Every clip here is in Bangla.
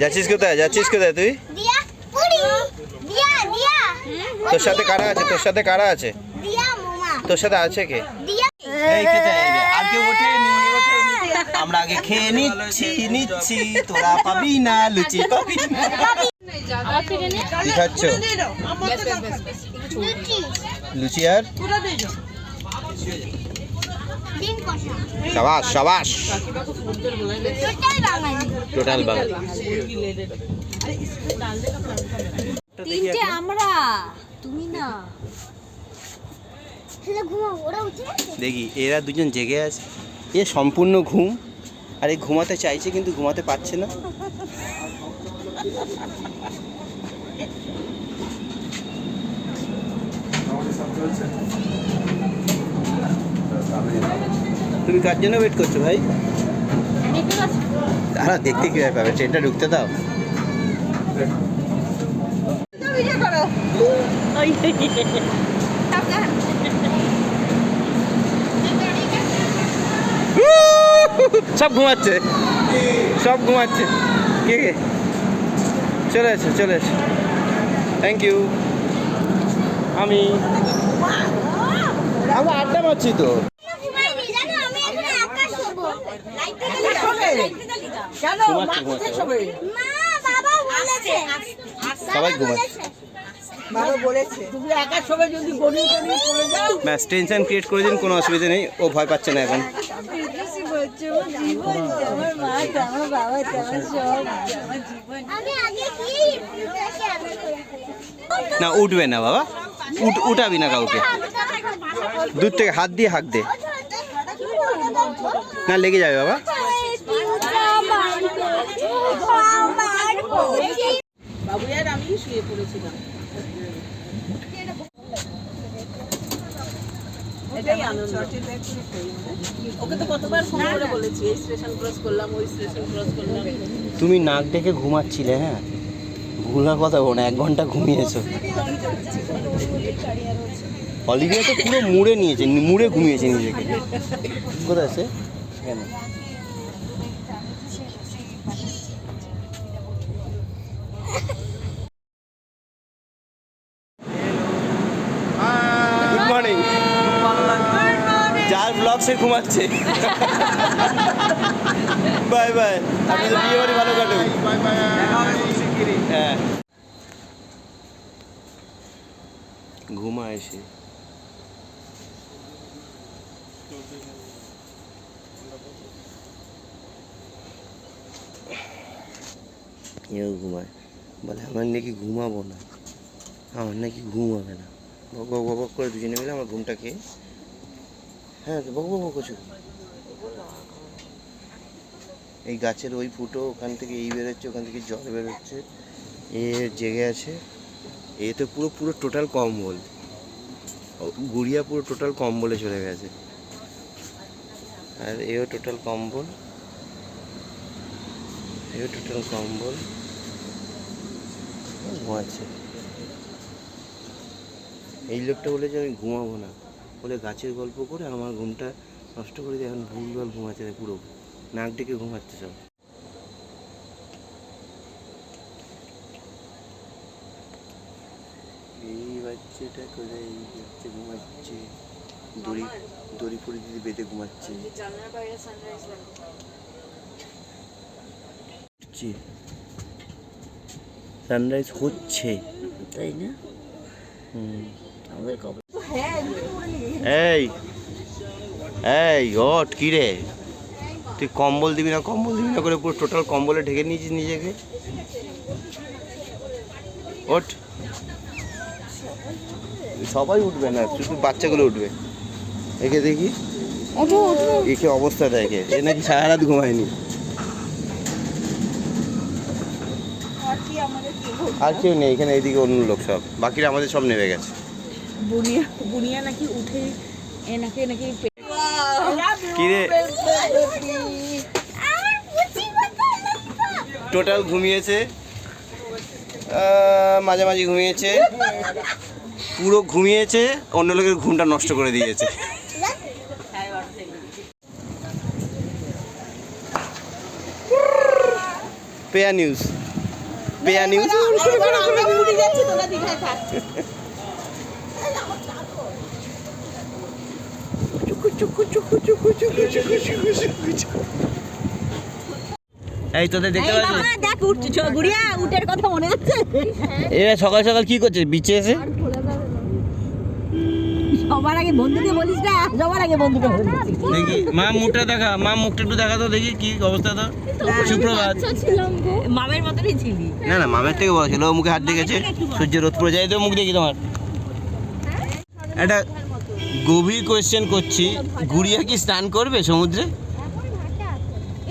যাচ্ছিস কোথায়? যাচ্ছিস কোথায় তুই? দিয়া পুরি। দিয়া দিয়া। তোর সাথে কারা আছে? তোর সাথে কারা আছে? তোর সাথে আছে কে? আর কেউ ওঠেনি ওঠেনি আমরা আগে খেয়ে নিচ্ছি নিচ্ছি। তোরা পাবি না লুচি পাবি না। কি খাচ্ছ? লুচি। লুচি আর? সাবাস সাবাস। টোটাল বাঙালি। তিনটে আমরা। তুমি না। দেখি এরা দুজন জেগে আছে। এ সম্পূর্ণ ঘুম। আর এই ঘুমাতে চাইছে কিন্তু ঘুমাতে পারছে না। তুমি কার জন্য ওয়েট করছ ভাই? তারা দেখতে কীভাবে পাবে ট্রেনটা ঢুকতে দাও। সব ঘুমাচ্ছে। সব ঘুমাচ্ছে। কে কে? চলে এসো চলে এসো। থ্যাংক ইউ আমি। আমরা আড্ডা মারছি তো ঘুমাইনি জানো আমি এখানে একা শোবো ঘুমাচ্ছে ঘুমাচ্ছে। মা বাবা বলেছে। সবাই ঘুমাচ্ছে। বাবা বলেছে। তুমি একা সবাই যদি গড়িয়ে গড়িয়ে পড়ে যাও। ব্যাস টেনশন ক্রিয়েট করে দিন কোনো অসুবিধা নেই। ও ভয় পাচ্ছে না এখন। না উঠবে না বাবা। উঠ উঠাবি না কাউকে। দূর থেকে হাত দিয়ে হাঁক দে। না লেগে যাবে বাবা। বাবু আর আমি শুয়ে পড়েছিলাম। এটাই আনন্দ। ওকে তো কতবার ফোন করে বলেছি এই স্টেশন ক্রস করলাম ওই স্টেশন ক্রস করলাম। তুমি নাক ডেকে ঘুমাচ্ছিলে হ্যাঁ? ভুলার কথা বলো না এক ঘণ্টা ঘুমিয়েছো। অলিভিয়া তো পুরো মুড়ে নিয়েছে মুড়ে ঘুমিয়েছে নিজেকে। কোথায় আছে কেন সে ঘুমাচ্ছে। Bye bye. আপনাদের বিয়ে বাড়ি ভালো কাটুক। হ্যাঁ। ঘুমা এসে এও ঘুমায়। বলে আমার নাকি ঘুমাবো না। আমার নাকি ঘুম হবে না। বক বক বক বক করে দুজনে মিলে আমার ঘুমটা খেয়ে হ্যাঁ তো বক বক বক এই গাছের ওই ফুটো ওখান থেকে এই বেরোচ্ছে, ওখান থেকে জল বেরোচ্ছে, এ জেগে আছে। এ তো পুরো পুরো টোটাল কম্বল। গুড়িয়া পুরো টোটাল কম্বলে চলে গেছে। আর এও টোটাল কম্বল। এও টোটাল কম্বল। ঘুমাচ্ছে। এই লোকটা বলেছে আমি ঘুমাবো না। বলে গাছের গল্প করে আমার ঘুমটা নষ্ট করে দিয়ে এখন ভুলভাল ঘুমাচ্ছে পুরো। নাক ডেকে ঘুমাচ্ছে সব। এই বাচ্চাটা কোথায়? এই বাচ্চা ঘুমাচ্ছে। দড়ি দড়ি পরে দিদি বেঁধে ঘুমাচ্ছে। সানরাইজ হচ্ছে। তাই না? হুম। আমাদের কবে এই এই ওট কি রে? তুই কম্বল দিবি না কম্বল দিবি না করে পুরো টোটাল কম্বলে ঢেকে নিয়েছিস নিজেকে? ওট সবাই উঠবে না শুধু বাচ্চাগুলো উঠবে। একে দেখি। একে অবস্থা দেখে এ নাকি সারা রাত ঘুমায়নি আর কেউ নেই এখানে এইদিকে অন্য লোক সব। বাকিরা আমাদের সব নেমে গেছে। বুনিয়া বুনিয়া নাকি উঠে এনাকে নাকি কি রে আমার পুচি কোথায় লক্ষ্য? টোটাল ঘুমিয়েছে? মাঝামাঝি ঘুমিয়েছে। পুরো ঘুমিয়েছে অন্য লোকের ঘুমটা নষ্ট করে দিয়েছে। পেয়া নিউজ। পেয়া নিউজ এবার আমরা পুরী যাচ্ছি তোরা দীঘায় থাক এই তোদের দেখতে পাচ্ছিস দেখ উঠছে গুড়িয়া উটের কথা মনে আছে? এরা সকাল সকাল কি করছে বিচে এসে? সবার আগে বন্ধুকে বলিস না সবার আগে বন্ধুকে বলিস। দেখি মা মুখটা দেখা মা মুখটা একটু দেখা তো দেখি কি অবস্থা তোর। সুপ্রভাত। মামের মতনই ছিলি। না না মামের থেকে বড় ছিল ও মুখে হাত দিয়ে গেছে সূর্য রোদ পড়ে যায় তো মুখ দেখি তোমার। একটা গভীর কোয়েশ্চেন করছি। গুড়িয়া কি স্নান করবে সমুদ্রে?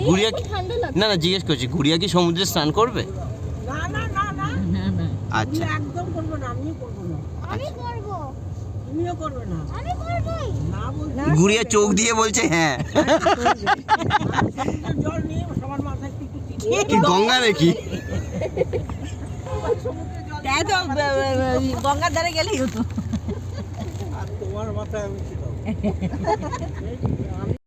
গুড়িয়া কি না না জিজ্ঞেস করছি গুড়িয়া কি সমুদ্রে স্নান করবে? না না না না। না না আচ্ছা। একদম করব না আমিও করব না। আমি করব তুমিও করবে না। আমি করবই না বলছি। গুড়িয়া চোখ দিয়ে বলছে হ্যাঁ। জল নিয়ে সবার মাথায় একটু একটু কি গঙ্গা নাকি গঙ্গার ধারে গেলেই হতো। মাথায় আমি